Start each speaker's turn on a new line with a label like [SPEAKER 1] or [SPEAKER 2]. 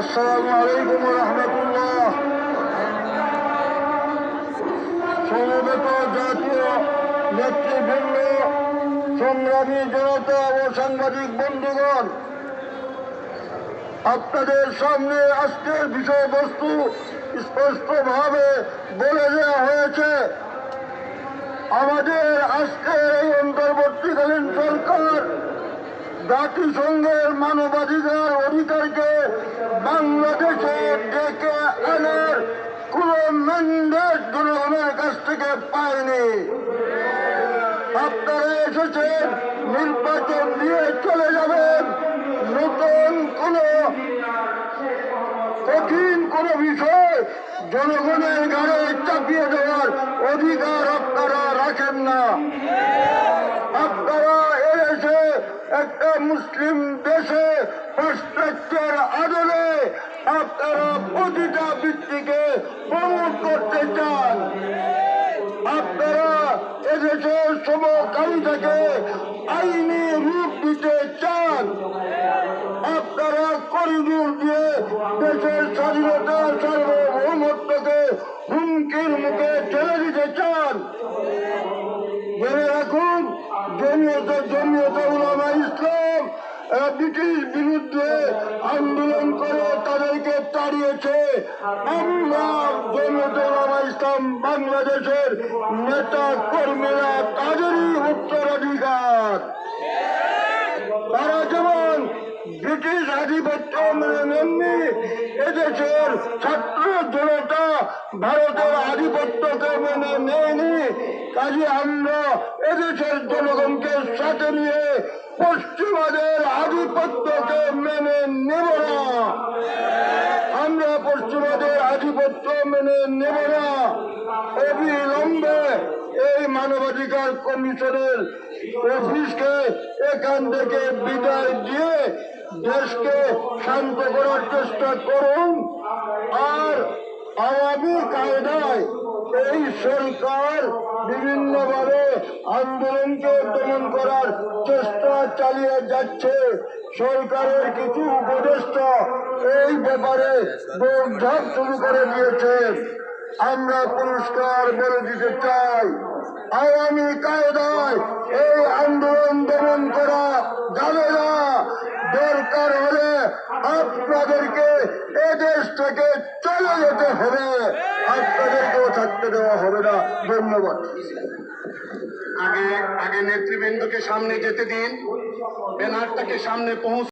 [SPEAKER 1] আসসালামু আলাইকুম রহমতুল্লাহ সমবেত জাতীয় নেতৃবৃন্দ, সংগ্রামী জনতা ও সাংবাদিক বন্ধুগণ, আপনাদের সামনে আজকের বিষয়বস্তু স্পষ্টভাবে বলে দেওয়া হয়েছে। আমাদের আজকের এই অন্তর্বর্তীকালীন সরকার জাতিসংঘের মানবাধিকার অধিকারকে বাংলাদেশে ডেকে আনার কোন ম্যান্ডেট জনগণের কাছ থেকে পায়নি। আপনারা এসেছেন, নির্বাচন দিয়ে চলে যাবেন। নতুন কোন কঠিন কোন বিষয় জনগণের গাড়ে চাপিয়ে দেওয়ার অধিকার আপনারা রাখেন না। আপনারা এসে একটা মুসলিম দেশে পাশ্চাত্যের আপনারা প্রতিটা ব্যক্তিকে প্রমোট করতে চান। আপনারা এদেশের সমকামিতাকে আইনি রূপ দিতে চান। আপনারা করিডোর দিয়ে দেশের স্বাধীনতা সার্বভৌমত্বকে হুমকির মুখে ঠেলে দিতে চান। ব্রিটিশ বিরুদ্ধে আন্দোলন করে তাদেরকে তাড়িয়েছে আমরা জমিয়ত উলামা ইসলাম বাংলাদেশের নেতা কর্মীরা তাদেরই উত্তরাধিকার। তারা যেমন ব্রিটিশ আধিপত্য মেনে নেননি, এদেশের ছাত্র জনতা ভারতের আধিপত্যকে মেনে নেয়নি কাজে আমরা এদেশের জনগণকে সাথে নিয়ে পশ্চিমাদের আধিপত্যকে মেনে নেব না। আমরা পশ্চিমাদের আধিপত্য মেনে নেব না। অবিলম্বে এই মানবাধিকার কমিশনের অফিসকে এখান থেকে বিদায় দিয়ে দেশকে শান্ত করার চেষ্টা করুন। আর আওয়ামী কায়দায় এই সরকার বিভিন্নভাবে আন্দোলনকে দমন করার চেষ্টা চালিয়ে যাচ্ছে। সরকারের কিছু উপদেষ্টা এই ব্যাপারে দৌড়ঝাঁপ শুরু করে দিয়েছে। আমরা পুরস্কার বলে দিতে চাই। আওয়ামী কায়দায় এই আন্দোলন দমন করা থেকে চলে যেতে হবে। আপনাদেরকেও থাকতে দেওয়া হবে না। ধন্যবাদ।
[SPEAKER 2] আগে আগে নেতৃবৃন্দকে সামনে যেতে দিন। ব্যানারটাকে সামনে পৌঁছ